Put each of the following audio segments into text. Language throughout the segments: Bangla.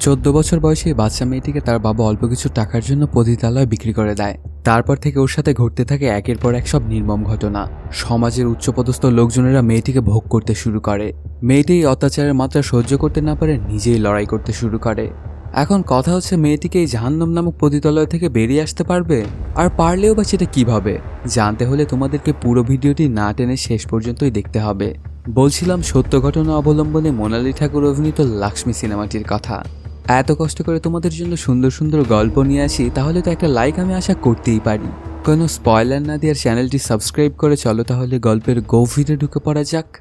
চোদ্দ বছর বয়সী বাচ্চা মেয়েটিকে তার বাবা অল্প কিছু টাকার জন্য পতিতালয় বিক্রি করে দেয়। তারপর থেকে ওর সাথে ঘটতে থাকে একের পর এক সব নির্মম ঘটনা। সমাজের উচ্চপদস্থ লোকজনেরা মেয়েটিকে ভোগ করতে শুরু করে। মেয়েটি এই অত্যাচারের মাত্রা সহ্য করতে না পারে, নিজেই লড়াই করতে শুরু করে। এখন কথা হচ্ছে, মেয়েটিকে এই জাহান্নম নামক পতিতালয় থেকে বেরিয়ে আসতে পারবে? আর পারলেও বা সেটা কীভাবে? জানতে হলে তোমাদেরকে পুরো ভিডিওটি না টেনে শেষ পর্যন্তই দেখতে হবে। বলছিলাম সত্য ঘটনা অবলম্বনে মোনালি ঠাকুর অভিনীত লাক্ষ্মী সিনেমাটির কথা। এত কষ্ট করে তোমাদের জন্য সুন্দর সুন্দর গল্প নিয়ে আসি, তাহলে তো একটা লাইক আমি আশা করতেই পারি। কোনো স্পয়লার না দিয়ে চ্যানেলটি সাবস্ক্রাইব করে চলো তাহলে গল্পের গভীরে ঢুকে পড়া যাক।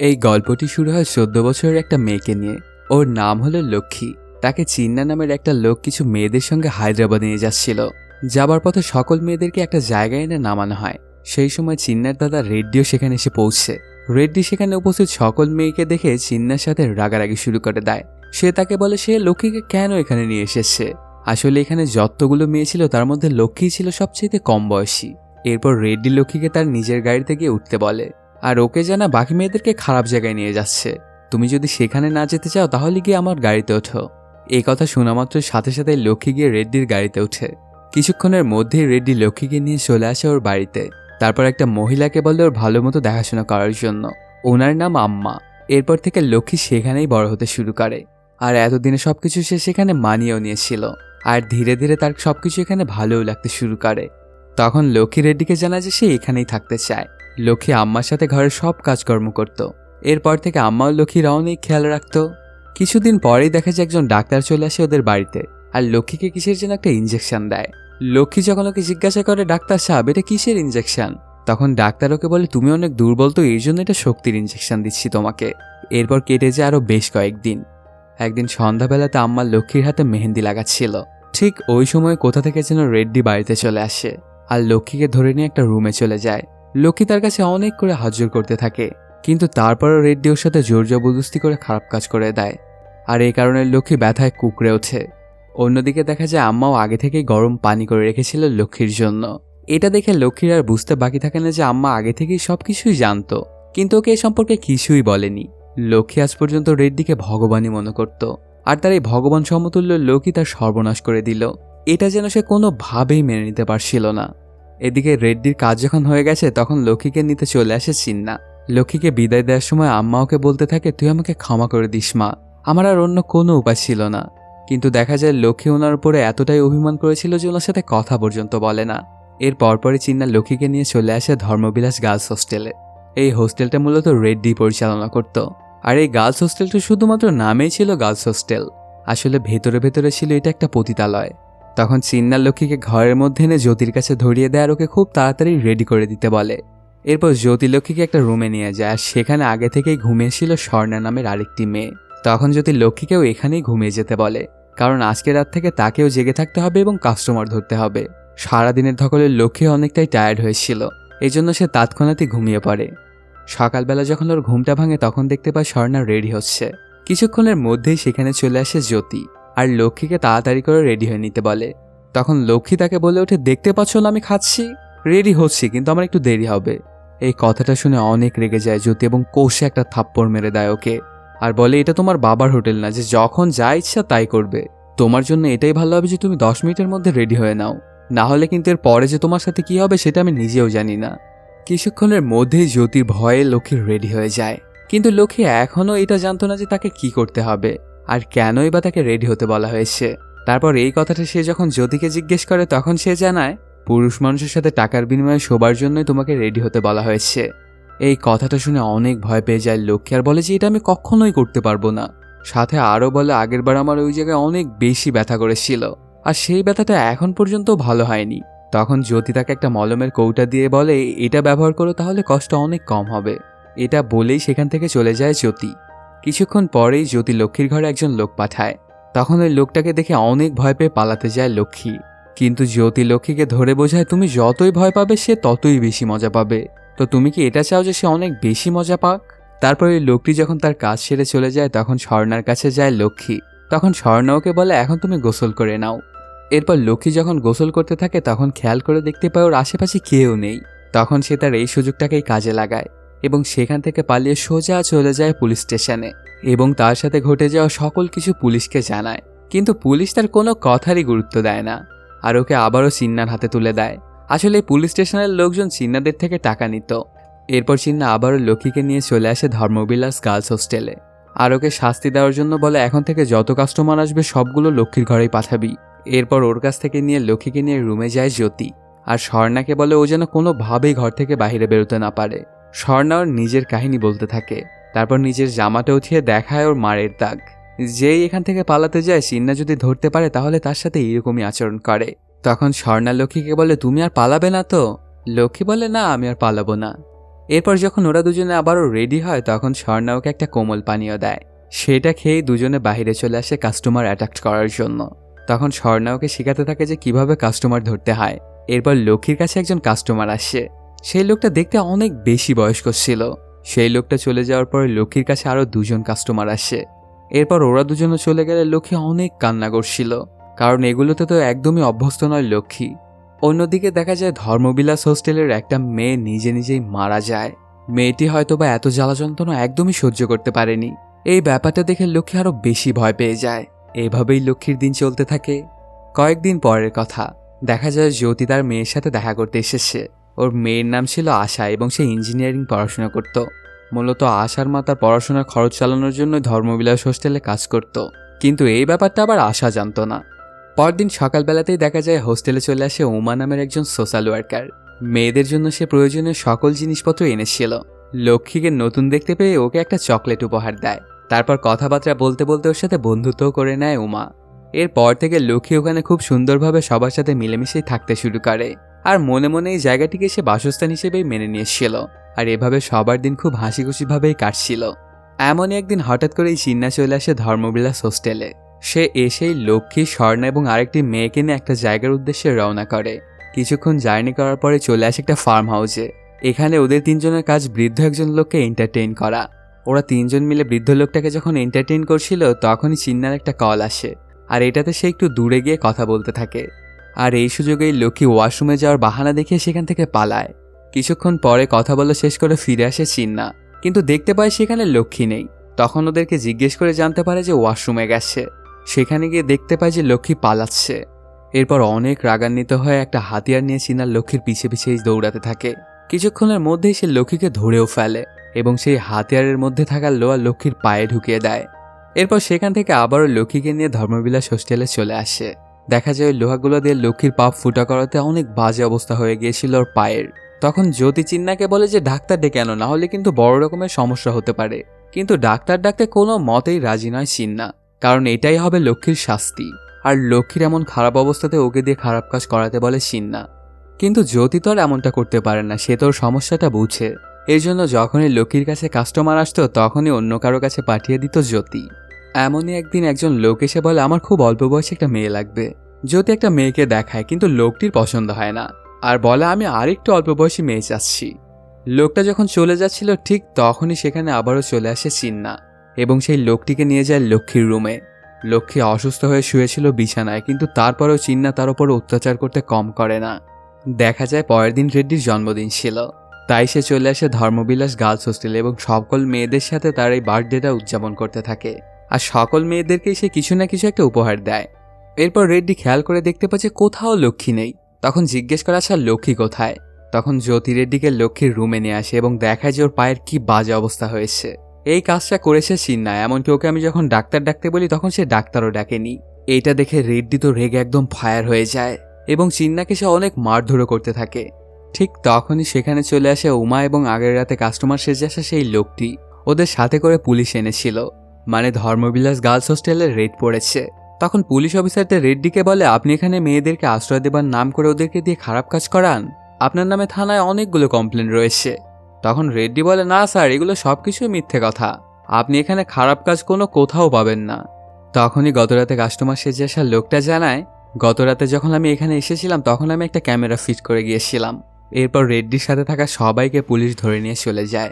এই গল্পটি শুরু হয় চোদ্দ বছরের একটা মেয়েকে নিয়ে। ওর নাম হলো লক্ষ্মী। তাকে চিন্না নামের একটা লোক কিছু মেয়েদের সঙ্গে হায়দ্রাবাদে নিয়ে যাচ্ছিল। যাবার পথে সকল মেয়েদেরকে একটা জায়গায় এনে নামানো হয়। সেই সময় চিন্নার দাদা রেড্ডিও সেখানে এসে পৌঁছে। রেড্ডি সেখানে উপস্থিত সকল মেয়েকে দেখে চিন্নার সাথে রাগারাগি শুরু করে দেয়। সে তাকে বলে, সে লক্ষ্মীকে কেন এখানে নিয়ে এসেছে? আসলে এখানে যতগুলো মেয়ে ছিল, তার মধ্যে লক্ষ্মী ছিল সবচেয়ে কম বয়সী। এরপর রেড্ডি লক্ষ্মীকে তার নিজের গাড়িতে গিয়ে উঠতে বলে, আর ওকে জানা বাকি মেয়েদেরকে খারাপ জায়গায় নিয়ে যাচ্ছে। তুমি যদি সেখানে না যেতে চাও, তাহলে গিয়ে আমার গাড়িতে ওঠো। এই কথা শোনা মাত্র সাথে সাথে লক্ষ্মী গিয়ে রেড্ডির গাড়িতে ওঠে। কিছুক্ষণের মধ্যেই রেড্ডি লক্ষ্মীকে নিয়ে চলে আসে ওর বাড়িতে। তারপর একটা মহিলাকে বলে ওর ভালো মতো দেখাশোনা করার জন্য। ওনার নাম আম্মা। এরপর থেকে লক্ষ্মী সেখানেই বড় হতে শুরু করে। আর এতদিনে সবকিছু সে সেখানে মানিয়েও নিয়েছিল। আর ধীরে ধীরে তার সব কিছু এখানে ভালোও লাগতে শুরু করে। তখন লক্ষ্মী রেড্ডিকে জানা যে সে এখানেই থাকতে চায়। লক্ষ্মী আম্মার সাথে ঘরের সব কাজকর্ম করত। এরপর থেকে আম্মাও লক্ষ্মীর অনেক খেয়াল রাখত। কিছুদিন পরেই দেখা যায় একজন ডাক্তার চলে আসে ওদের বাড়িতে। আর লক্ষ্মীকে কিসের জন্য একটা ইঞ্জেকশন দেয়। লক্ষ্মী যখন ওকে জিজ্ঞাসা করে, ডাক্তার সাহেব, এটা কিসের ইঞ্জেকশন তখন ডাক্তার ওকে বলে, তুমি অনেক দুর্বল, তো এই জন্য এটা শক্তির ইঞ্জেকশন দিচ্ছি তোমাকে। এরপর কেটে যায় আরও বেশ কয়েকদিন। একদিন সন্ধ্যাবেলাতে আম্মা লক্ষ্মীর হাতে মেহেন্দি লাগাচ্ছিল। ঠিক ওই সময় কোথা থেকে যেন রেড্ডি বাড়িতে চলে আসে আর লক্ষ্মীকে ধরে নিয়ে একটা রুমে চলে যায়। লক্ষ্মী তার কাছে অনেক করে হাজির করতে থাকে, কিন্তু তারপরও রেড্ডি ওর সাথে জোর জবরদস্তি করে খারাপ কাজ করে দেয়। আর এই কারণে লক্ষ্মী ব্যথায় কুকড়ে ওঠে। অন্যদিকে দেখা যায় আম্মাও আগে থেকেই গরম পানি করে রেখেছিল লক্ষ্মীর জন্য। এটা দেখে লক্ষ্মীর আর বুঝতে বাকি থাকে না যে আম্মা আগে থেকেই সব কিছুই জানতো, কিন্তু ওকে এ সম্পর্কে কিছুই বলেনি। লক্ষ্মী আজ পর্যন্ত রেড্ডিকে ভগবানই মনে করত, আর তার এই ভগবান সমতুল্য লোকই তার সর্বনাশ করে দিল। এটা যেন সে কোনোভাবেই মেনে নিতে পারছিল না। এদিকে রেড্ডির কাজ যখন হয়ে গেছে, তখন লক্ষ্মীকে নিতে চলে আসে চিন্না লক্ষ্মীকে বিদায় দেওয়ার সময় আম্মা ওকে বলতে থাকে, তুই আমাকে ক্ষমা করে দিস, মা। আমার আর অন্য কোনো উপায় ছিল না। কিন্তু দেখা যায়, লক্ষ্মী ওনার উপরে এতটাই অভিমান করেছিল যে ওনার সাথে কথা পর্যন্ত বলে না। এর পরপরই চিন্না লক্ষ্মীকে নিয়ে চলে আসে ধর্মবিলাস গার্লস হোস্টেলে। এই হোস্টেলটা মূলত রেড্ডি পরিচালনা করত। আর এই গার্লস হোস্টেলটা শুধুমাত্র নামেই ছিল গার্লস হোস্টেল। আসলে ভেতরে ভেতরে ছিল এটা একটা পতিতালয়। তখন চিন্নার লক্ষ্মীকে ঘরের মধ্যে এনে জ্যোতির কাছে ধরিয়ে দেয় আর ওকে খুব তাড়াতাড়ি রেডি করে দিতে বলে। এরপর জ্যোতি লক্ষ্মীকে একটা রুমে নিয়ে যায় আর সেখানে আগে থেকেই ঘুমিয়েছিল স্বর্ণা নামের আরেকটি মেয়ে। তখন জ্যোতি লক্ষ্মীকেও এখানেই ঘুমিয়ে যেতে বলে। কারণ আজকে রাত থেকে তাকেও জেগে থাকতে হবে এবং কাস্টমার ধরতে হবে। সারাদিনের ধকলে লক্ষ্মী অনেকটাই টায়ার্ড হয়েছিল। এই জন্য সে তৎক্ষণাৎই ঘুমিয়ে পড়ে। সকালবেলা যখন ওর ঘুমটা ভাঙে, তখন দেখতে পায় স্বর্ণা রেডি হচ্ছে। কিছুক্ষণের মধ্যেই সেখানে চলে আসে জ্যোতি, আর লক্ষ্মীকে তাড়াতাড়ি করে রেডি হয়ে নিতে বলে। তখন লক্ষ্মী তাকে বলে ওঠে, দেখতে পাচ্ছ না, আমি খাচ্ছি। রেডি হচ্ছি, কিন্তু আমার একটু দেরি হবে। এই কথাটা শুনে অনেক রেগে যায় জ্যোতি এবং কৌশে একটা থাপ্পড় মেরে দেয় ওকে। আর বলে, এটা তোমার বাবার হোটেল না, যে যখন যা ইচ্ছা তাই করবে। তোমার জন্য এটাই ভালো হবে যে তুমি দশ মিনিটের মধ্যে রেডি হয়ে নাও। না হলে কিন্তু এর পরে যে তোমার সাথে কি হবে সেটা আমি নিজেও জানি না। কিছুক্ষণের মধ্যেই জ্যোতির ভয়ে লক্ষ্মী রেডি হয়ে যায়। কিন্তু লক্ষ্মী এখনও এটা জানতো না যে তাকে কি করতে হবে আর কেনই বা তাকে রেডি হতে বলা হয়েছে। তারপর এই কথাটা সে যখন জ্যোতিকে জিজ্ঞেস করে তখন সে জানায়, পুরুষ মানুষের সাথে টাকার বিনিময়ে শোবার জন্যই তোমাকে রেডি হতে বলা হয়েছে। এই কথাটা শুনে অনেক ভয় পেয়ে যায় লক্ষ্মী আর বলে যে এটা আমি কখনোই করতে পারব না। সাথে আরও বলে আগেরবার আমার ওই জায়গায় অনেক বেশি ব্যথা করেছিল। আর সেই ব্যথাটা এখন পর্যন্ত ভালো হয়নি। তখন জ্যোতি তাকে একটা মলমের কৌটা দিয়ে বলে, এটা ব্যবহার করো তাহলে কষ্ট অনেক কম হবে। এটা বলেই সেখান থেকে চলে যায় জ্যোতি। কিছুক্ষণ পরেই জ্যোতি লক্ষ্মীর ঘরে একজন লোক পাঠায়। তখন ওই লোকটাকে দেখে অনেক ভয় পেয়ে পালাতে যায় লক্ষ্মী। কিন্তু জ্যোতি লক্ষ্মীকে ধরে বোঝায়, তুমি যতই ভয় পাবে, সে ততই বেশি মজা পাবে। তো তুমি কি এটা চাও যে সে অনেক বেশি মজা পাক? তারপর ওই লোকটি যখন তার কাজ সেরে চলে যায়, তখন স্বর্ণার কাছে যায় লক্ষ্মী। তখন স্বর্ণা ওকে বলে, এখন তুমি গোসল করে নাও। এরপর লক্ষ্মী যখন গোসল করতে থাকে, তখন খেয়াল করে দেখতে পায় ওর আশেপাশে কেউ নেই। তখন সে তার এই সুযোগটাকেই কাজে লাগায় এবং সেখান থেকে পালিয়ে সোজা চলে যায় পুলিশ স্টেশনে এবং তার সাথে ঘটে যাওয়া সকল কিছু পুলিশকে জানায়। কিন্তু পুলিশ তার কোনো কথারই গুরুত্ব দেয় না আর ওকে আবারও চিন্নার হাতে তুলে দেয়। আসলে পুলিশ স্টেশনের লোকজন চিন্নাদের থেকে টাকা নিত। এরপর চিন্না আবারও লক্ষ্মীকে নিয়ে চলে আসে ধর্মবিলাস গার্লস হোস্টেলে। আর ওকে শাস্তি দেওয়ার জন্য বলে, এখন থেকে যত কাস্টমার আসবে, সবগুলো লক্ষ্মীর ঘরেই পাঠাবি। এরপর ওর কাছ থেকে নিয়ে লক্ষ্মীকে নিয়ে রুমে যায় জ্যোতি। আর স্বর্ণাকে বলে ও যেন কোনোভাবেই ঘর থেকে বাইরে বেরোতে না পারে। স্বর্ণা ওর নিজের কাহিনী বলতে থাকে। তারপর নিজের জামাটা উঠিয়ে দেখায় ওর মারের দাগ। যেই এখান থেকে পালাতে যায়, সিন্না যদি ধরতে পারে, তাহলে তার সাথে এরকমই আচরণ করে। তখন স্বর্ণা লক্ষ্মীকে বলে, তুমি আর পালাবে না তো? লক্ষ্মী বলে, না, আমি আর পালাবো না। এরপর যখন ওরা দুজনে আবারও রেডি হয়, তখন স্বর্ণা ওকে একটা কোমল পানীয় দেয়। সেটা খেয়েই দুজনে বাইরে চলে আসে কাস্টমার অ্যাট্রাক্ট করার জন্য। তখন স্বর্ণা ওকে শেখাতে থাকে যে কীভাবে কাস্টমার ধরতে হয়। এরপর লক্ষ্মীর কাছে একজন কাস্টমার আসে। সেই লোকটা দেখতে অনেক বেশি বয়স্ক ছিল। সেই লোকটা চলে যাওয়ার পরে লক্ষ্মীর কাছে আরও দুজন কাস্টমার আসে। এরপর ওরা দুজনে চলে গেলে লক্ষ্মী অনেক কান্না করছিল। কারণ এগুলোতে তো একদমই অভ্যস্ত নয় লক্ষ্মী। অন্যদিকে দেখা যায় ধর্মবিলাস হোস্টেলের একটা মেয়ে নিজে নিজেই মারা যায়। মেয়েটি হয়তো বা এত জ্বালা যন্ত্রণা একদমই সহ্য করতে পারেনি। এই ব্যাপারটা দেখে লক্ষ্মী আরও বেশি ভয় পেয়ে যায়। এভাবেই লক্ষ্মীর দিন চলতে থাকে। কয়েকদিন পরের কথা, দেখা যায় জ্যোতি তার মেয়ের সাথে দেখা করতে এসেছে। ওর মেয়ের নাম ছিল আশা এবং সে ইঞ্জিনিয়ারিং পড়াশোনা করত। মূলত আশার মা তার পড়াশোনার খরচ চালানোর জন্য ধর্মবিলাস হোস্টেলে কাজ করত। কিন্তু এই ব্যাপারটা আবার আশা জানতো না। পরদিন সকালবেলাতেই দেখা যায় হোস্টেলে চলে আসে উমা নামের একজন সোশ্যাল ওয়ার্কার। মেয়েদের জন্য সে প্রয়োজনীয় সকল জিনিসপত্র এনেছিল। লক্ষ্মীকে নতুন দেখতে পেয়ে ওকে একটা চকলেট উপহার দেয়। তারপর কথাবার্তা বলতে বলতে ওর সাথে বন্ধুত্বও করে নেয় উমা। এরপর থেকে লক্ষ্মী ওখানে খুব সুন্দরভাবে সবার সাথে মিলেমিশেই থাকতে শুরু করে। আর মনে মনে এই জায়গাটিকে সে বাসস্থান হিসেবেই মেনে নিয়েছিল। আর এভাবে সবার দিন খুব হাসি খুশিভাবেই কাটছিল। এমনই একদিন হঠাৎ করেই চিন্না চলে আসে ধর্মবিলাস হোস্টেলে। সে এসেই লক্ষ্মী, স্বর্ণা এবং আরেকটি মেয়েকে নিয়ে একটা জায়গার উদ্দেশ্যে রওনা করে। কিছুক্ষণ জার্নি করার পরে চলে আসে একটা ফার্ম হাউসে। এখানে ওদের তিনজনের কাজ বৃদ্ধ একজন লোককে এন্টারটেইন করা। ওরা তিনজন মিলে বৃদ্ধ লোকটাকে যখন এন্টারটেইন করছিল, তখনই চিন্নার একটা কল আসে। আর এটাতে সে একটু দূরে গিয়ে কথা বলতে থাকে। আর এই সুযোগেই লক্ষ্মী ওয়াশরুমে যাওয়ার বাহানা দেখে সেখান থেকে পালায়। কিছুক্ষণ পরে কথা বলা শেষ করে ফিরে আসে চিন্না কিন্তু দেখতে পায় সেখানে লক্ষ্মী নেই। তখন ওদেরকে জিজ্ঞেস করে জানতে পারে যে ওয়াশরুমে গেছে। সেখানে গিয়ে দেখতে পায় যে লক্ষ্মী পালাচ্ছে। এরপর অনেক রাগান্বিত হয়ে একটা হাতিয়ার নিয়ে চিনার লক্ষ্মীর পিছে পিছেই দৌড়াতে থাকে। কিছুক্ষণের মধ্যেই সে লক্ষ্মীকে ধরেও ফেলে এবং সেই হাতিয়ারের মধ্যে থাকা লোয়া লক্ষ্মীর পায়ে ঢুকিয়ে দেয়। এরপর সেখান থেকে আবারও লক্ষ্মীকে নিয়ে ধর্মবিলাস হোস্টেলে চলে আসে। দেখা যায় লোহাগুলো দিয়ে লক্ষ্মীর পাপ ফুটা করাতে অনেক বাজে অবস্থা হয়ে গিয়েছিল ওর পায়ের। তখন জ্যোতি চিন্নাকে বলে যে, ডাক্তার ডেকে আনো, না হলে কিন্তু বড় রকমের সমস্যা হতে পারে। কিন্তু ডাক্তার ডাকতে কোনো মতেই রাজি নয় চিন্না কারণ এটাই হবে লক্ষ্মীর শাস্তি। আর লক্ষ্মীর এমন খারাপ অবস্থাতে ওকে দিয়ে খারাপ কাজ করাতে বলে সিন্না কিন্তু জ্যোতি তো আর এমনটা করতে পারে না, সে তোর সমস্যাটা বুঝে। এর জন্য যখনই লক্ষ্মীর কাছে কাস্টমার আসতো, তখনই অন্য কারও কাছে পাঠিয়ে দিত জ্যোতি। এমনই একদিন একজন লোক এসে বলে, আমার খুব অল্প বয়সে একটা মেয়ে লাগবে। জ্যোতি একটা মেয়েকে দেখায়, কিন্তু লোকটির পছন্দ হয় না। আর বলে, আমি আরেকটু অল্প বয়সী মেয়ে চাচ্ছি। লোকটা যখন চলে যাচ্ছিল, ঠিক তখনই সেখানে আবারও চলে আসে চিন্না এবং সেই লোকটিকে নিয়ে যায় লক্ষ্মীর রুমে। লক্ষ্মী অসুস্থ হয়ে শুয়েছিল বিছানায়, কিন্তু তারপরেও চিন্না তার উপর অত্যাচার করতে কম করে না। দেখা যায় পরের দিন রেড্ডির জন্মদিন ছিল। তাই সে চলে আসে ধর্মবিলাস গার্লস হোস্টেলে এবং সকল মেয়েদের সাথে তার এই বার্থডেটা উদযাপন করতে থাকে। আর সকল মেয়েদেরকেই সে কিছু না কিছু একটা উপহার দেয়। এরপর রেড্ডি খেয়াল করে দেখতে পাচ্ছে কোথাও লক্ষ্মী নেই। তখন জিজ্ঞেস করা আসা লক্ষ্মী কোথায়? তখন জ্যোতি রেড্ডিকে লক্ষ্মীর রুমে নিয়ে আসে এবং দেখায় যে ওর পায়ের কি বাজে অবস্থা হয়েছে। এই কাজটা করেছে সিন্না, এমনকি ওকে আমি যখন ডাক্তার ডাকতে বলি, তখন সে ডাক্তারও ডাকেনি। এইটা দেখে রেড্ডি তো রেগে একদম ফায়ার হয়ে যায়। এবং চিন্নাকে সে অনেক মারধরও করতে থাকে। ঠিক তখনই সেখানে চলে আসে উমা এবং আগের রাতে কাস্টমার সেজে আসা সেই লোকটি। ওদের সাথে করে পুলিশ এনেছিল। মানে ধর্মবিলাস গার্লস হোস্টেলে রেড পড়েছে। তখন পুলিশ অফিসারদের রেড্ডিকে বলে, আপনি এখানে মেয়েদেরকে আশ্রয় দেবার নাম করে ওদেরকে দিয়ে খারাপ কাজ করান। আপনার নামে থানায় অনেকগুলো কমপ্লেন রয়েছে। তখন রেড্ডি বলে, না স্যার, এগুলো সব কিছুই মিথ্যে কথা। আপনি এখানে খারাপ কাজ কোনো কোথাও পাবেন না। তখনই গতরাতে কাস্টমার সেজে আসা লোকটা জানায় গতরাতে যখন আমি এখানে এসেছিলাম, তখন আমি একটা ক্যামেরা ফিট করে গিয়েছিলাম। এরপর রেড্ডির সাথে থাকা সবাইকে পুলিশ ধরে নিয়ে চলে যায়।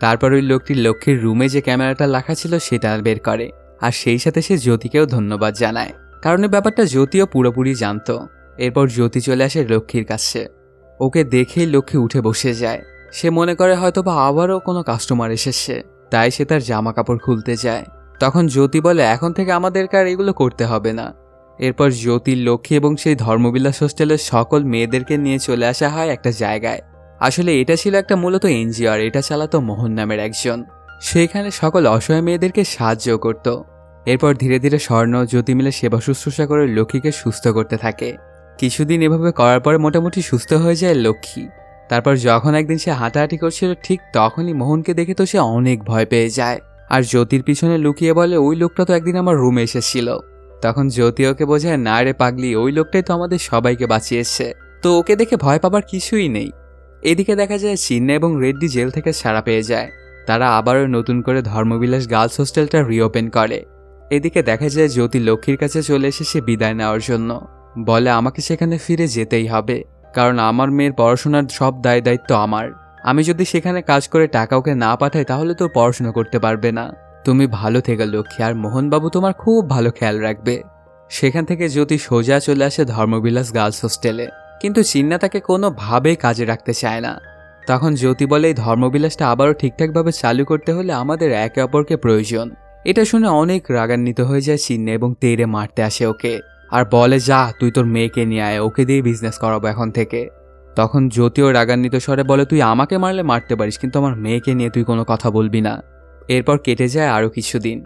তারপর ওই লোকটি লক্ষ্মীর রুমে যে ক্যামেরাটা রাখা ছিল, সেটা বের করে। আর সেই সাথে সে জ্যোতিকেও ধন্যবাদ জানায়। কারণ এই ব্যাপারটা জ্যোতিও পুরোপুরি জানতো। এরপর জ্যোতি চলে আসে লক্ষ্মীর কাছে। ওকে দেখেই লক্ষ্মী উঠে বসে যায়। সে মনে করে হয়তো বা আবারও কোনো কাস্টমার এসেছে। তাই সে তার জামা কাপড় খুলতে যায়। তখন জ্যোতি বলে, এখন থেকে আমাদেরকে আর এগুলো করতে হবে না। এরপর জ্যোতির লক্ষ্মী এবং সেই ধর্মবিলাস হোস্টেলের সকল মেয়েদেরকে নিয়ে চলে আসা হয় একটা জায়গায়। আসলে এটা ছিল একটা মূলত এনজিও আর এটা চালাতো মোহন নামের একজন। সেখানে সকল অসহায় মেয়েদেরকে সাহায্য করত। এরপর ধীরে ধীরে স্বর্ণ জ্যোতি মিলে সেবা শুশ্রূষা করে লক্ষ্মীকে সুস্থ করতে থাকে। কিছুদিন এভাবে করার পরে মোটামুটি সুস্থ হয়ে যায় লক্ষ্মী। তারপর যখন একদিন সে হাঁটাহাঁটি করছিল, ঠিক তখনই মোহনকে দেখে তো সে অনেক ভয় পেয়ে যায়। আর জ্যোতির পিছনে লুকিয়ে বলে, ওই লোকটা তো একদিন আমার রুমে এসেছিল। তখন জ্যোতি ওকে বোঝায়, না রে পাগলি, ওই লোকটাই তো আমাদের সবাইকে বাঁচিয়েছে। তো ওকে দেখে ভয় পাবার কিছুই নেই। এদিকে দেখা যায় চিন্না এবং রেড্ডি জেল থেকে ছাড়া পেয়ে যায়। তারা আবারও নতুন করে ধর্মবিলাস গার্লস হোস্টেলটা রিওপেন করে। এদিকে দেখা যায়, জ্যোতি লক্ষ্মীর কাছে চলে এসে সে বিদায় নেওয়ার জন্য। বলে, আমাকে সেখানে ফিরে যেতেই হবে। কারণ আমার মেয়ের পড়াশোনার সব দায় দায়িত্ব আমার। আমি যদি সেখানে কাজ করে টাকা ওকে না পাঠাই, তাহলে তো পড়াশোনা করতে পারবে না। তুমি ভালো থেকে লক্ষ্মী আর মোহনবাবু তোমার খুব ভালো খেয়াল রাখবে। সেখান থেকে জ্যোতি সোজা চলে আসে ধর্মবিলাস গার্লস হোস্টেলে। কিন্তু চিন্না তাকে কোনোভাবেই কাজে রাখতে চায় না। তখন জ্যোতি বলে, এই ধর্মবিলাসটা আবারও ঠিকঠাকভাবে চালু করতে হলে আমাদের একে অপরকে প্রয়োজন। এটা শুনে অনেক রাগান্বিত হয়ে যায় চিন্না এবং তেরে মারতে আসে ওকে। আর বলে, যা, তুই তোর মেয়েকে নিয়ে আয়, ওকে দিয়ে বিজনেস করাবো এখন থেকে। তখন জ্যোতিও রাগান্বিত স্বরে বলে, তুই আমাকে মারলে মারতে পারিস, কিন্তু আমার মেয়েকে নিয়ে তুই কোনো কথা বলবি না। এরপর কেটে যায় আরও কিছুদিন।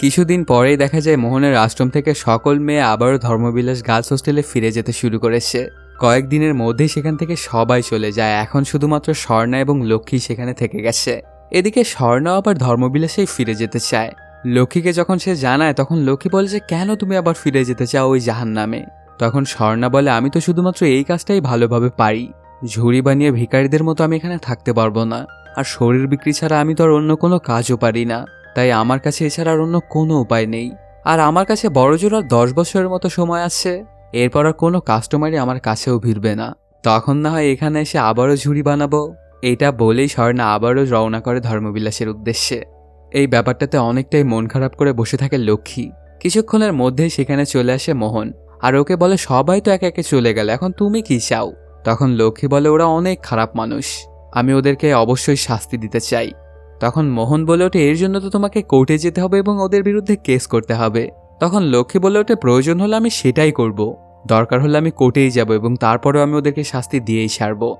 কিছুদিন পরেই দেখা যায় মোহনের আশ্রম থেকে সকল মেয়ে আবারও ধর্মবিলাস গার্লস হোস্টেলে ফিরে যেতে শুরু করেছে। কয়েকদিনের মধ্যেই সেখান থেকে সবাই চলে যায়, এখন শুধুমাত্র স্বর্ণা এবং লক্ষ্মী সেখানে থেকে গেছে। এদিকে স্বর্ণা আবার ধর্মবিলাসেই ফিরে যেতে চায়। লক্ষ্মীকে যখন সে জানায়, তখন লক্ষ্মী বলে যে, কেন তুমি আবার ফিরে যেতে চাও ওই জাহান নামে তখন স্বর্ণা বলে, আমি তো শুধুমাত্র এই কাজটাই ভালোভাবে পারি। ঝুড়ি বানিয়ে ভিখারিদের মতো আমি এখানে থাকতে পারব না। আর শরীর বিক্রি ছাড়া আমি তো আর অন্য কোনো কাজও পারি না। তাই আমার কাছে এছাড়া আর অন্য কোনো উপায় নেই। আর আমার কাছে বড় জোর আর দশ বছরের মতো সময় আছে। এরপর আর কোনো কাস্টমারই আমার কাছেও ভিড়বে না। তখন না হয় এখানে এসে আবারও ঝুড়ি বানাবো। এটা বলেই স্বর্ণা আবারও রওনা করে ধর্মবিলাসের উদ্দেশ্যে। এই ব্যাপারটাতে অনেকটাই মন খারাপ করে বসে থাকে লক্ষ্মী। কিছুক্ষণের মধ্যেই সেখানে চলে আসে মোহন। আর ওকে বলে, সবাই তো একে একে চলে গেল, এখন তুমি কি চাও? তখন লক্ষ্মী বলে, ওরা অনেক খারাপ মানুষ। আমি ওদেরকে অবশ্যই শাস্তি দিতে চাই। তখন মোহন বলে ওঠে, এর জন্য তো তোমাকে কোর্টে যেতে হবে এবং ওদের বিরুদ্ধে কেস করতে হবে। তখন লক্ষ্মী বলে ওঠে, প্রয়োজন হলে আমি সেটাই করব। দরকার হলে আমি কোর্টেই যাব এবং তারপরেও আমি ওদেরকে শাস্তি দিয়েই ছাড়ব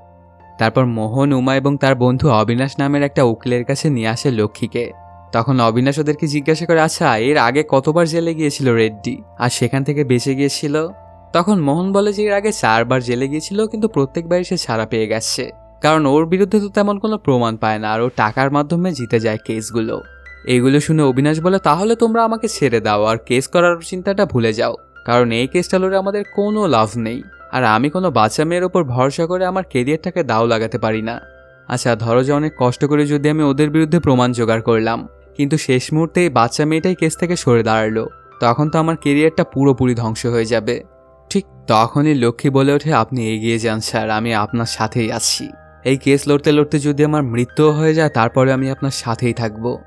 তারপর মোহন, উমা এবং তার বন্ধু অবিনাশ নামের একটা উকিলের কাছে নিয়ে আসে লক্ষ্মীকে। তখন অবিনাশ ওদেরকে জিজ্ঞাসা করে আচ্ছা এর আগে কতবার জেলে গিয়েছিল রেড্ডি? আর সেখান থেকে বেঁচে গিয়েছিল? তখন মোহন বলে যে, এর আগে চারবার জেলে গিয়েছিল, কিন্তু প্রত্যেকবারই সে ছাড়া পেয়ে গেছে। কারণ ওর বিরুদ্ধে তো তেমন কোনো প্রমাণ পায় না, আর ও টাকার মাধ্যমে জিতে যায় কেসগুলো। এগুলো শুনে অবিনাশ বলে, তাহলে তোমরা আমাকে ছেড়ে দাও, আর কেস করার চিন্তাটা ভুলে যাও। কারণ এই কেসটা লড়ে আমাদের কোনো লাভ নেই। আর আমি কোনো বাচ্চা মেয়ের ওপর ভরসা করে আমার কেরিয়ারটাকে দাও লাগাতে পারি না। আচ্ছা ধরো যে অনেক কষ্ট করে যদি আমি ওদের বিরুদ্ধে প্রমাণ জোগাড় করলাম। কিন্তু শেষ মুহূর্তে এই বাচ্চা মেয়েটাই কেস থেকে সরে দাঁড়াল। তখন তো আমার কেরিয়ারটা পুরোপুরি ধ্বংস হয়ে যাবে। ঠিক তখনই লক্ষ্মী বলে ওঠে, আপনি এগিয়ে যান স্যার, আমি আপনার সাথেই আছি। এই কেস লড়তে লড়তে যদি আমার মৃত্যুও হয়ে যায় তারপরে আমি আপনার সাথেই থাকব।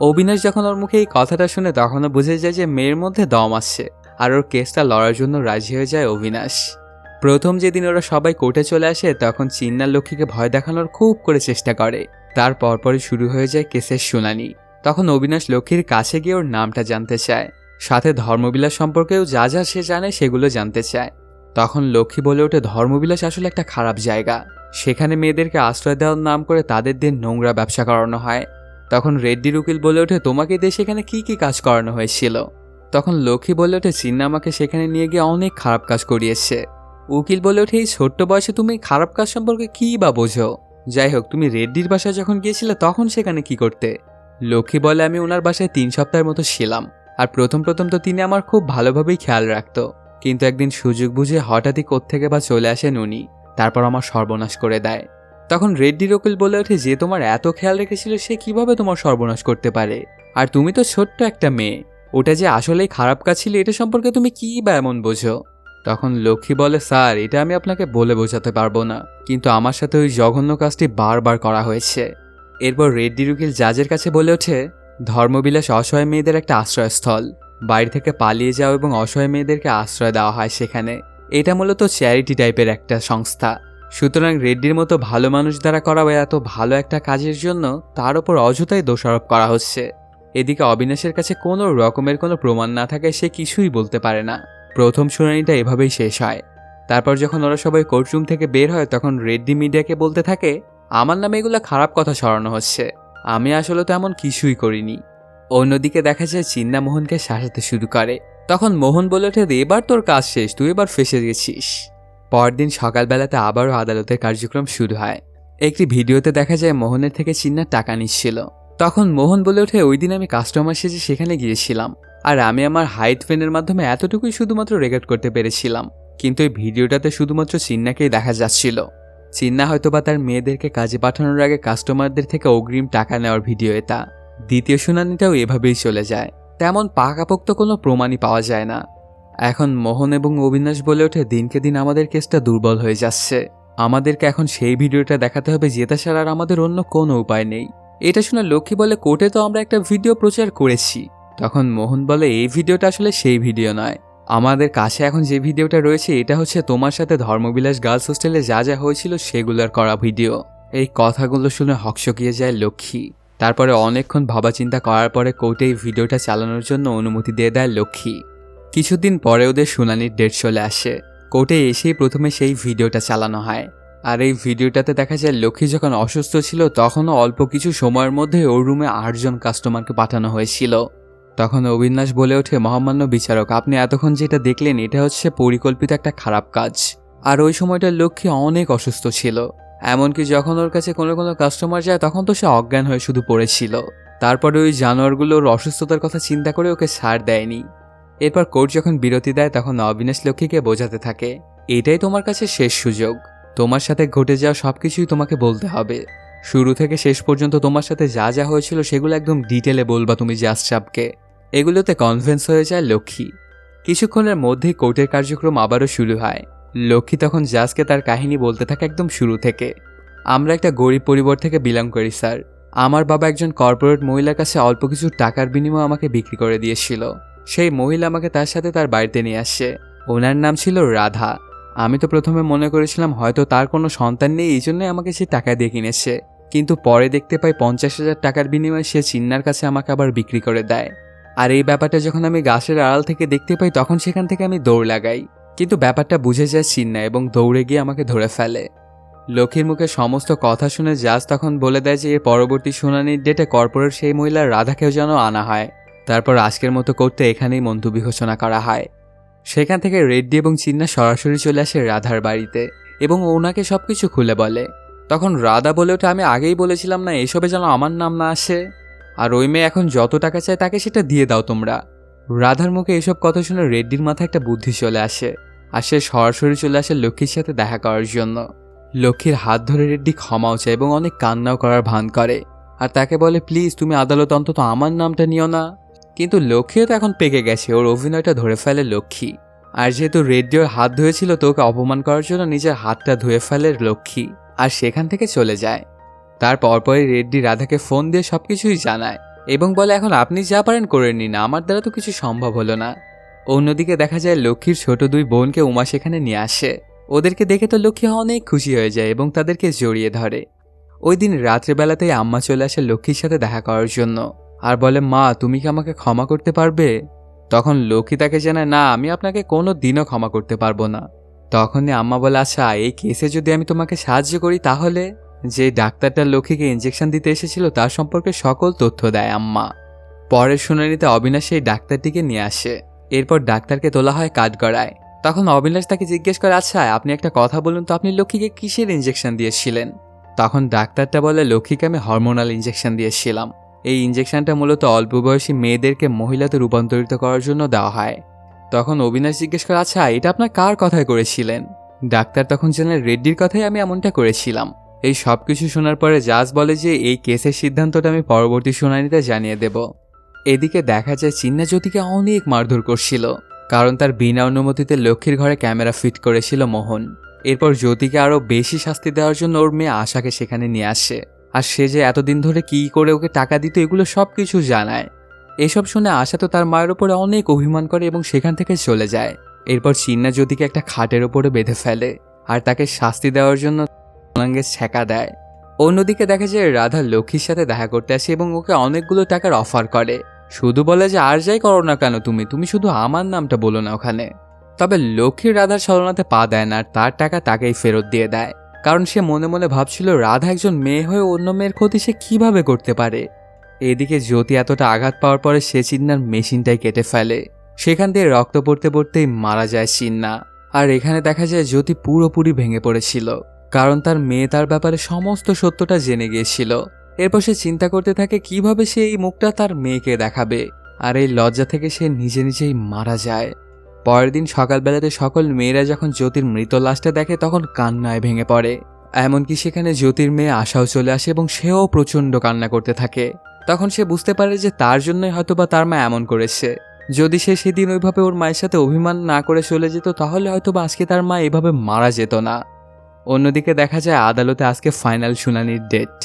অবিনাশ যখন ওর মুখে এই কথাটা শুনে, তখনও বুঝে যায় যে মেয়ের মধ্যে দম আসছে আর ওর কেসটা লড়ার জন্য রাজি হয়ে যায় অবিনাশ। প্রথম যেদিন ওরা সবাই কোর্টে চলে আসে, তখন চিন্নার লক্ষ্মীকে ভয় দেখানোর খুব করে চেষ্টা করে। তার পরপরই শুরু হয়ে যায় কেসের শুনানি। তখন অবিনাশ লক্ষ্মীর কাছে গিয়ে ওর নামটা জানতে চায়। সাথে ধর্মবিলাস সম্পর্কেও যা যা সে জানে, সেগুলো জানতে চায়। তখন লক্ষ্মী বলে ওঠে, ধর্মবিলাস আসলে একটা খারাপ জায়গা। সেখানে মেয়েদেরকে আশ্রয় দেওয়ার নাম করে তাদের দিয়ে নোংরা ব্যবসা করানো হয়। তখন রেড্ডির উকিল বলে ওঠে, তোমাকে দিয়ে সেখানে কি কি কাজ করানো হয়েছিল? তখন লক্ষ্মী বলে ওঠে, চিন্না আমাকে সেখানে নিয়ে গিয়ে অনেক খারাপ কাজ করিয়েছে। উকিল বলে ওঠে, এই ছোট্ট বয়সে তুমি খারাপ কাজ সম্পর্কে কী বা বোঝো? যাই হোক, তুমি রেড্ডির বাসায় যখন গিয়েছিলে, তখন সেখানে কি করতে? লক্ষ্মী বলে, আমি ওনার বাসায় তিন সপ্তাহের মতো ছিলাম, আর প্রথম প্রথম তো তিনি আমার খুব ভালোভাবেই খেয়াল রাখতো। কিন্তু একদিন সুযোগ বুঝে হঠাৎই কোত্থেকে বা চলে আসেন উনি। তারপর আমার সর্বনাশ করে দেয়। তখন রেড্ডি উকিল বলে ওঠে, যে তোমার এত খেয়াল রেখেছিল, সে কীভাবে তোমার সর্বনাশ করতে পারে? আর তুমি তো ছোট্ট একটা মেয়ে। ওটা যে আসলেই খারাপ কাজ ছিল, এটা সম্পর্কে তুমি কি বা এমন বোঝো? তখন লক্ষ্মী বলে, স্যার, এটা আমি আপনাকে বলে বোঝাতে পারব না, কিন্তু আমার সাথে ওই জঘন্য কাজটি বারবার করা হয়েছে। এরপর রেড্ডি রুকিল জাজের কাছে বলে ওঠে, ধর্মবিলাস অসহায় মেয়েদের একটা আশ্রয়স্থল। বাড়ি থেকে পালিয়ে যাও এবং অসহায় মেয়েদেরকে আশ্রয় দেওয়া হয় সেখানে। এটা মূলত চ্যারিটি টাইপের একটা সংস্থা। সুতরাং রেড্ডির মতো ভালো মানুষ দ্বারা করা এত ভালো একটা কাজের জন্য তার ওপর অযথাই দোষারোপ করা হচ্ছে। এদিকে অবিনাশের কাছে কোনো রকমের কোনো প্রমাণ না থাকায় সে কিছুই বলতে পারে না। প্রথম শুনানিটা এভাবেই শেষ হয়। তারপর যখন ওরা সবাই কোর্টরুম থেকে বের হয়, তখন রেড্ডি মিডিয়াকে বলতে থাকে, আমার নামে এগুলো খারাপ কথা সরানো হচ্ছে। আমি আসলে তেমন কিছুই করিনি। অন্যদিকে দেখা যায় চিন্না মোহনকে শাসাতে শুরু করে। তখন মোহন বলে ওঠে এবার তোর কাজ শেষ, তুই এবার ফেসে গেছিস। পরদিন সকালবেলাতে আবারও আদালতের কার্যক্রম শুরু হয়। একটি ভিডিওতে দেখা যায়, মোহনের থেকে চিন্নার টাকা নিচ্ছিল। তখন মোহন বলে ওঠে, ওই দিন আমি কাস্টমার সেজে সেখানে গিয়েছিলাম, আর আমি আমার হাইট ফেনের মাধ্যমে এতটুকুই শুধুমাত্র রেকর্ড করতে পেরেছিলাম। কিন্তু এই ভিডিওটাতে শুধুমাত্র চিন্নাকেই দেখা যাচ্ছিল। চিন্না হয়তোবা তার মেয়েদেরকে কাজে পাঠানোর আগে কাস্টমারদের থেকে অগ্রিম টাকা নেওয়ার ভিডিও এটা। দ্বিতীয় শুনানিটাও এভাবেই চলে যায়। তেমন পাকাপোক্ত কোনো প্রমাণই পাওয়া যায় না। এখন মোহন এবং অবিনাশ বলে ওঠে, দিনকে দিন আমাদের কেসটা দুর্বল হয়ে যাচ্ছে। আমাদেরকে এখন সেই ভিডিওটা দেখাতে হবে, যেটা ছাড়া আর আমাদের অন্য কোনো উপায় নেই। এটা শুনে লক্ষ্মী বলে, কোর্টে তো আমরা একটা ভিডিও প্রচার করেছি। তখন মোহন বলে, এই ভিডিওটা আসলে সেই ভিডিও নয়। আমাদের কাছে এখন যে ভিডিওটা রয়েছে, এটা হচ্ছে তোমার সাথে ধর্মবিলাস গার্লস হোস্টেলে যা যা হয়েছিল, সেগুলোর করা ভিডিও। এই কথাগুলো শুনে হকচকিয়ে যায় লক্ষ্মী। তারপরে অনেকক্ষণ ভাবা চিন্তা করার পরে কোর্টে ভিডিওটা চালানোর জন্য অনুমতি দিয়ে দেয় লক্ষ্মী। কিছুদিন পরে ওদের শুনানির ডেট চলে আসে। কোর্টে এসেই প্রথমে সেই ভিডিওটা চালানো হয়। আর এই ভিডিওটাতে দেখা যায় লক্ষ্মী যখন অসুস্থ ছিল, তখনও অল্প কিছু সময়ের মধ্যে ওর রুমে আটজন কাস্টমারকে পাঠানো হয়েছিল। তখন অবিন্যাস বলে ওঠে, মহামান্য বিচারক, আপনি এতক্ষণ যেটা দেখলেন, এটা হচ্ছে পরিকল্পিত একটা খারাপ কাজ। আর ওই সময়টা লক্ষ্মী অনেক অসুস্থ ছিল। এমনকি যখন ওর কাছে কোনো কোনো কাস্টমার যায়, তখন তো সে অজ্ঞান হয়ে শুধু পড়েছিল। তারপরে ওই জানোয়ারগুলোর অসুস্থতার কথা চিন্তা করে ওকে ছাড় দেয়নি। এরপর কোর্ট যখন বিরতি দেয়, তখন অবিনাশ লক্ষ্মীকে বোঝাতে থাকে, এটাই তোমার কাছে শেষ সুযোগ। তোমার সাথে ঘটে যাওয়া সব কিছুই তোমাকে বলতে হবে। শুরু থেকে শেষ পর্যন্ত তোমার সাথে যা যা হয়েছিল, সেগুলো একদম ডিটেলে বলবা তুমি জাজ সাপকে। এগুলোতে কনভেন্স হয়ে যায় লক্ষ্মী। কিছুক্ষণের মধ্যেই কোর্টের কার্যক্রম আবারও শুরু হয়। লক্ষ্মী তখন জাজকে তার কাহিনী বলতে থাকে একদম শুরু থেকে। আমরা একটা গরিব পরিবার থেকে বিলং করি, স্যার। আমার বাবা একজন কর্পোরেট মহিলার কাছে অল্প কিছু টাকার বিনিময়ে আমাকে বিক্রি করে দিয়েছিল। সেই মহিলা আমাকে তার সাথে তার বাড়িতে নিয়ে আসছে ওনার নাম ছিল রাধা। আমি তো প্রথমে মনে করেছিলাম হয়তো তার কোনো সন্তান নেই, এই জন্যই আমাকে সে টাকা দিয়ে কিনেছে। কিন্তু পরে দেখতে পাই পঞ্চাশ হাজার টাকার বিনিময়ে সে চিন্নার কাছে আমাকে আবার বিক্রি করে দেয়। আর এই ব্যাপারটা যখন আমি গাছের আড়াল থেকে দেখতে পাই, তখন সেখান থেকে আমি দৌড় লাগাই। কিন্তু ব্যাপারটা বুঝে যায় চিন্না এবং দৌড়ে গিয়ে আমাকে ধরে ফেলে। লক্ষ্মীর মুখে সমস্ত কথা শুনে জাজ তখন বলে দেয় যে এর পরবর্তী শুনানির ডেটে কর্পোরেট সেই মহিলার রাধাকেও যেন আনা হয়। তারপর আজকের মতো করতে এখানেই মন্তব্য ঘোষণা করা হয়। সেখান থেকে রেড্ডি এবং চিন্না সরাসরি চলে আসে রাধার বাড়িতে এবং ওনাকে সব কিছু খুলে বলে। তখন রাধা বলে ওঠে, আমি আগেই বলেছিলাম না, এসবে যেন আমার নাম না আসে। আর ওই মেয়ে এখন যত টাকা চায় তাকে সেটা দিয়ে দাও তোমরা। রাধার মুখে এসব কথা শুনে রেড্ডির মাথায় একটা বুদ্ধি চলে আসে, আর সে সরাসরি চলে আসে লক্ষ্মীর সাথে দেখা করার জন্য। লক্ষ্মীর হাত ধরে রেড্ডি ক্ষমাও চায় এবং অনেক কান্নাও করার ভান করে, আর তাকে বলে, প্লিজ, তুমি আদালত অন্তত আমার নামটা নিও না। কিন্তু লক্ষ্মীও তো এখন পেকে গেছে, ওর অভিনয়টা ধরে ফেলে লক্ষ্মী। আর যেহেতু রেডিওর হাত ধুয়েছিল, তো ওকে অপমান করার জন্য নিজের হাতটা ধুয়ে ফেলে লক্ষ্মী, আর সেখান থেকে চলে যায়। তার পরপরই রেড্ডি রাধাকে ফোন দিয়ে সব কিছুই জানায়। এবং বলে, এখন আপনি যা পারেন করে নিন, আমার দ্বারা তো কিছু সম্ভব হলো না। অন্যদিকে দেখা যায়, লক্ষ্মীর ছোট দুই বোনকে উমা সেখানে নিয়ে আসে। ওদেরকে দেখে তো লক্ষ্মী অনেক খুশি হয়ে যায় এবং তাদেরকে জড়িয়ে ধরে। ওই দিন রাত্রেবেলাতেই আম্মা চলে আসে লক্ষ্মীর সাথে দেখা করার জন্য। আর বলে, মা, তুমি কি আমাকে ক্ষমা করতে পারবে? তখন লক্ষ্মী তাকে জানায়, না, আমি আপনাকে কোনো দিনও ক্ষমা করতে পারব না। তখনই আম্মা বলে আচ্ছা এই কেসে যদি আমি তোমাকে সাহায্য করি তাহলে? যে ডাক্তারটা লক্ষ্মীকে ইঞ্জেকশন দিতে এসেছিল, তার সম্পর্কে সকল তথ্য দেয় আম্মা। পরের শুনানিতে অবিনাশ সেই ডাক্তারটিকে নিয়ে আসে। এরপর ডাক্তারকে তোলা হয় কাঠগড়ায়। তখন অবিনাশ তাকে জিজ্ঞেস করে আচ্ছা আপনি একটা কথা বলুন তো, আপনি লক্ষ্মীকে কিসের ইঞ্জেকশন দিয়েছিলেন? তখন ডাক্তারটা বলে, লক্ষ্মীকে আমি হরমোনাল ইঞ্জেকশন দিয়েছিলাম। এই ইঞ্জেকশনটা মূলত অল্প বয়সী মেয়েদেরকে মহিলাতে রূপান্তরিত করার জন্য দেওয়া হয়। তখন অবিনাশ জিজ্ঞেস করে আচ্ছা এটা আপনার কার কথায় করেছিলেন? ডাক্তার তখন জানেন রেড্ডির কথাই আমি এমনটা করেছিলাম। এই সব কিছু শোনার পরে জাজ বলে যে এই কেসের সিদ্ধান্তটা আমি পরবর্তী শুনানিতে জানিয়ে দেব। এদিকে দেখা যায় চিন্না জ্যোতিকে অনেক মারধর করছিল, কারণ তার বিনা অনুমতিতে লক্ষ্মীর ঘরে ক্যামেরা ফিট করেছিল মোহন। এরপর জ্যোতিকে আরও বেশি শাস্তি দেওয়ার জন্য ওর মেয়ে আশাকে সেখানে নিয়ে আসে। আর সে যে এতদিন ধরে কি করে ওকে টাকা দিত এগুলো সব কিছু জানায়। এসব শুনে আশা তো তার মায়ের ওপরে অনেক অভিমান করে এবং সেখান থেকে চলে যায়। এরপর চিন্না জ্যোতিকে একটা খাটের ওপরে বেঁধে ফেলে, আর তাকে শাস্তি দেওয়ার জন্য পলঙ্গে ছ্যাঁকা দেয়। অন্যদিকে দেখা যায় রাধা লক্ষ্মীর সাথে দেখা করতে আসে এবং ওকে অনেকগুলো টাকার অফার করে। শুধু বলে যে, আর যাই করো না কেন তুমি? তুমি শুধু আমার নামটা বলো না ওখানে। তবে লক্ষ্মী রাধার ছলনাতে পা দেয় না আর তার টাকা তাকেই ফেরত দিয়ে দেয়। কারণ সে মনে মনে ভাবছিল, রাধা একজন মেয়ে হয়ে অন্য মেয়ের ক্ষতি সে কীভাবে করতে পারে? এদিকে জ্যোতি এতটা আঘাত পাওয়ার পরে সে চিন্নার মেশিনটাই কেটে ফেলে। সেখান দিয়ে রক্ত পড়তে পড়তেই মারা যায় চিন্না আর এখানে দেখা যায় জ্যোতি পুরোপুরি ভেঙে পড়েছিল। কারণ তার মেয়ে তার ব্যাপারে সমস্ত সত্যটা জেনে গিয়েছিল। এরপর সে চিন্তা করতে থাকে কীভাবে সে এই মুখটা তার মেয়েকে দেখাবে, আর এই লজ্জা থেকে সে নিজে নিজেই মারা যায়। পরের দিন সকালবেলাতে সকল মেয়েরা যখন জ্যোতির মৃত লাশটা দেখে তখন কান্নায় ভেঙে পড়ে। এমনকি সেখানে জ্যোতির মেয়ে আশাও চলে আসে এবং সেও প্রচণ্ড কান্না করতে থাকে। তখন সে বুঝতে পারে যে তার জন্যই হয়তো বা তার মা এমন করেছে। যদি সে সেদিন ওইভাবে ওর মায়ের সাথে অভিমান না করে চলে যেত, তাহলে হয়তো বা আজকে তার মা এভাবে মারা যেত না। অন্যদিকে দেখা যায় আদালতে আজকে ফাইনাল শুনানির ডেট।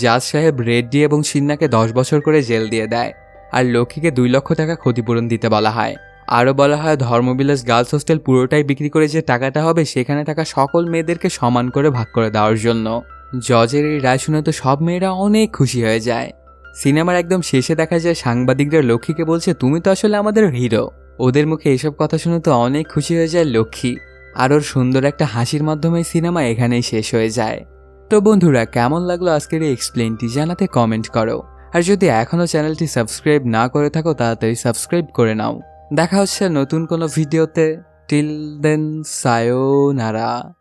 জাজ সাহেব রেড্ডি এবং সিন্নাকে দশ বছর করে জেল দিয়ে দেয় আর লক্ষ্মীকে দুই লক্ষ টাকা ক্ষতিপূরণ দিতে বলা হয়। আরও বলা হয়, ধর্মবিলাস গার্লস হোস্টেল পুরোটাই বিক্রি করে যে টাকাটা হবে, সেখানে থাকা সকল মেয়েদেরকে সমান করে ভাগ করে দেওয়ার জন্য। জজের এই রায় শুনে তো সব মেয়েরা অনেক খুশি হয়ে যায়। সিনেমার একদম শেষে দেখা যায় সাংবাদিকরা লক্ষ্মীকে বলছে, তুমি তো আসলে আমাদের হিরো ওদের মুখে এসব কথা শুনে তো অনেক খুশি হয়ে যায় লক্ষ্মী। আর ওর সুন্দর একটা হাসির মাধ্যমে সিনেমা এখানেই শেষ হয়ে যায়। তো বন্ধুরা, কেমন লাগল আজকের এই এক্সপ্লেনটি জানাতে কমেন্ট করো। আর যদি এখনও চ্যানেলটি সাবস্ক্রাইব না করে থাকো, তাড়াতাড়ি সাবস্ক্রাইব করে নাও। দেখা হচ্ছে নতুন কোনো ভিডিওতে। Till then সায়োনারা